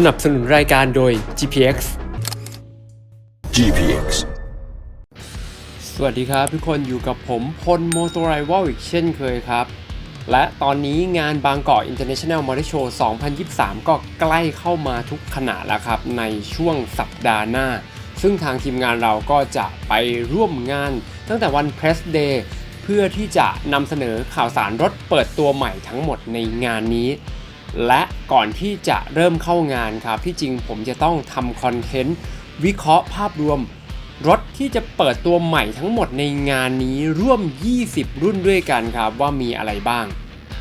สนับสนุนรายการโดย GPX GPX สวัสดีครับทุกคนอยู่กับผมพลโมโตไรวอลอีกเช่นเคยครับ และตอนนี้งานบางกอก International Motor Show 2023 ก็ใกล้เข้ามาทุกขณะแล้วครับ ในช่วงสัปดาห์หน้า ซึ่งทางทีมงานเราก็จะไปร่วมงานตั้งแต่วัน Press Day เพื่อที่จะนำเสนอข่าวสารรถเปิดตัวใหม่ทั้งหมดในงานนี้ และก่อนที่จะเริ่มเข้างานครับ ที่จริงผมจะต้องทำคอนเทนต์วิเคราะห์ภาพรวม รถที่จะเปิดตัวใหม่ทั้งหมดในงานนี้ร่วม 20 รุ่นด้วยกันครับว่ามีอะไรบ้าง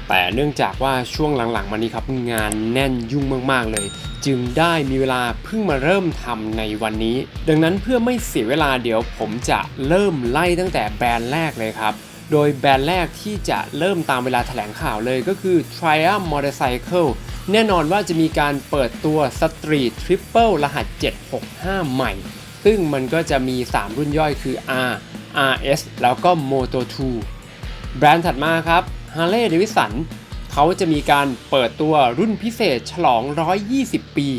แต่เนื่องจากว่าช่วงหลังๆมานี้ครับงานแน่นยุ่งมากๆเลย จึงได้มีเวลาเพิ่งมาเริ่มทำในวันนี้ ดังนั้นเพื่อไม่เสียเวลาเดี๋ยวผมจะเริ่มไล่ตั้งแต่แบรนด์แรกเลยครับ โดยแบรนด์แรกที่จะเริ่มตามเวลาแถลงข่าวเลยก็คือ Triumph Motorcycle แน่นอนว่าจะมีการเปิดตัว Street Triple รหัส 765 ใหม่ ซึ่งมันก็จะมี 3 รุ่นย่อยคือ R RS แล้วก็ Moto 2 แบรนด์ถัดมาครับ Harley Davidson เขาจะมีการเปิดตัวรุ่นพิเศษฉลอง 120 ปี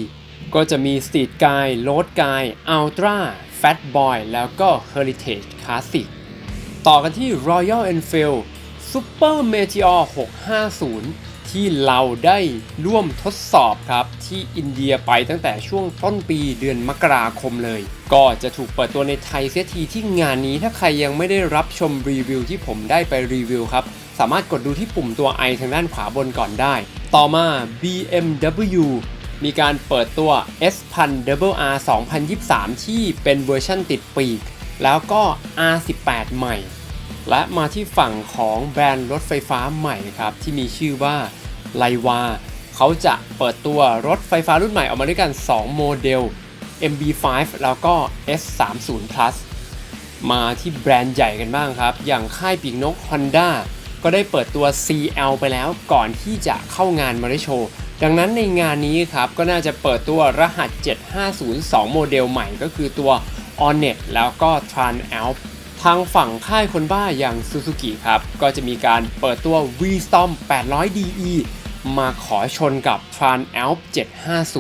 ก็จะมี Street Guy Road Guy Ultra Fat Boy แล้วก็ Heritage Classic ต่อกันที่ Royal Enfield Super Meteor 650 ที่เราได้ร่วมทดสอบครับที่อินเดียไปตั้งแต่ช่วงต้นปีเดือนมกราคมเลย ก็จะถูกเปิดตัวในไทยเสียทีที่งานนี้ถ้าใครยังไม่ได้รับชมรีวิวที่ผมได้ไปรีวิวครับ สามารถกดดูที่ปุ่มตัว i ทางด้านขวาบนก่อนได้ ต่อมา BMW มีการเปิดตัว S1000 R 2023 ที่เป็นเวอร์ชั่นติดปีก แล้วก็ R18 ใหม่ และมาที่ฝั่งของแบรนด์รถไฟฟ้าใหม่ครับ ที่มีชื่อว่าไลวาเขาจะเปิดตัวรถไฟฟ้ารุ่นใหม่ออกมาด้วยกัน 2 โมเดล MB5 แล้วก็ S30 Plus มาที่แบรนด์ใหญ่กันบ้างครับ อย่างค่ายปีกนก Honda ก็ได้เปิดตัว CL ไปแล้วก่อนที่จะเข้างานมาริโชว์ดังนั้นในงานนี้ครับ ก็น่าจะเปิดตัวรหัส 7502 โมเดลใหม่ก็คือตัว Onnet แล้วก็ Tran Alp ทางฝั่งค่ายคนบ้าอย่าง Suzuki ครับ ก็จะมีการเปิดตัว V-Storm 800 DE มาขอชนกับ Tran Alp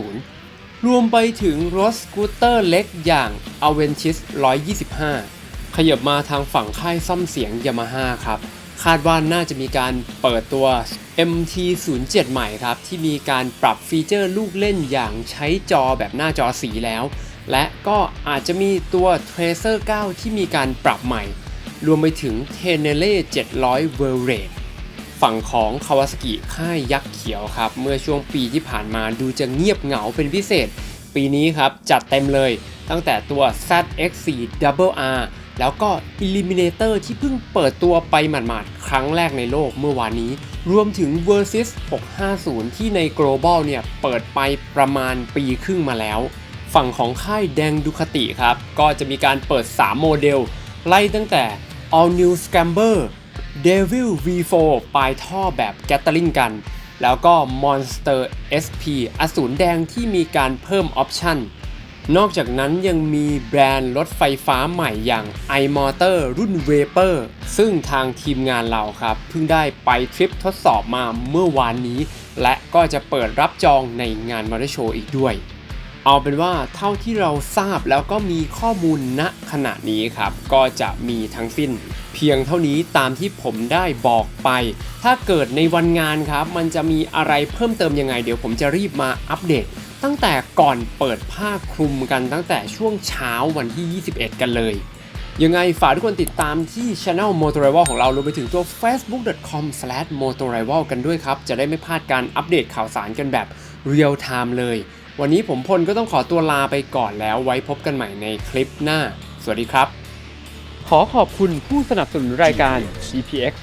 750 รวมไปถึงรถสกูตเตอร์เล็กอย่าง Aventis 125 ขยับมาทางฝั่งค่ายซ่อมเสียง Yamaha ครับ คาดว่าน่าจะมีการเปิดตัว MT07 ใหม่ครับ ที่มีการปรับฟีเจอร์ลูกเล่นอย่างใช้จอแบบหน้าจอสีแล้ว และก็อาจจะมีตัว Tracer 9 ที่มีการปรับใหม่ รวมไปถึง Tenere 700 v e r r a t ฝั่งของ Kawasaki ค่ายยักษ์เขียวครับ เมื่อช่วงปีที่ผ่านมาดูจะเงียบเหงาเป็นพิเศษ ปีนี้ครับ จัดเต็มเลยตั้งแต่ตัว ZX4 Double R แล้วก็ Eliminator ที่เพิ่งเปิดตัวไปหมาดๆ ครั้งแรกในโลกเมื่อวานนี้ รวมถึง Versys 650 ที่ใน Global เนี่ย เปิดไปประมาณปีครึ่งมาแล้ว ฝั่งของค่ายแดงดูคติครับ ก็จะมีการเปิด 3 โมเดล ไล่ตั้งแต่ All New Scamber Devil V4 ปลายท่อแบบ Gatling กัน แล้วก็ Monster SP อสูรแดงที่มีการเพิ่มออปชั่น นอกจากนั้นยังมีแบรนด์รถไฟฟ้าใหม่อย่าง iMotor รุ่น Vapor ซึ่งทางทีมงานเราครับ เพิ่งได้ไปทริปทดสอบมาเมื่อวานนี้ และก็จะเปิดรับจองในงานมอเตอร์โชว์อีกด้วย เอาเป็นว่าเท่าที่เราทราบแล้วก็มีข้อมูลณขณะนี้ครับ ก็จะมีทั้งสิ้น เพียงเท่านี้ตามที่ผมได้บอกไป ถ้าเกิดในวันงานครับ มันจะมีอะไรเพิ่มเติมยังไง เดี๋ยวผมจะรีบมาอัปเดต ตั้งแต่ก่อนเปิดผ้าคลุมกันตั้งแต่ช่วงเช้าวันที่ 21 กันเลยยังไงฝากทุกคนติดตามที่ Channel Motorival ของเรารวมไปถึงตัว facebook.com/motorival กันด้วยครับ จะได้ไม่พลาดการอัปเดตข่าวสารกันแบบเรียลไทม์เลย วันนี้ผมพลก็ต้องขอตัวลาไปก่อนแล้วไว้พบกันใหม่ในคลิปหน้า สวัสดีครับ ขอขอบคุณผู้สนับสนุนรายการ GPX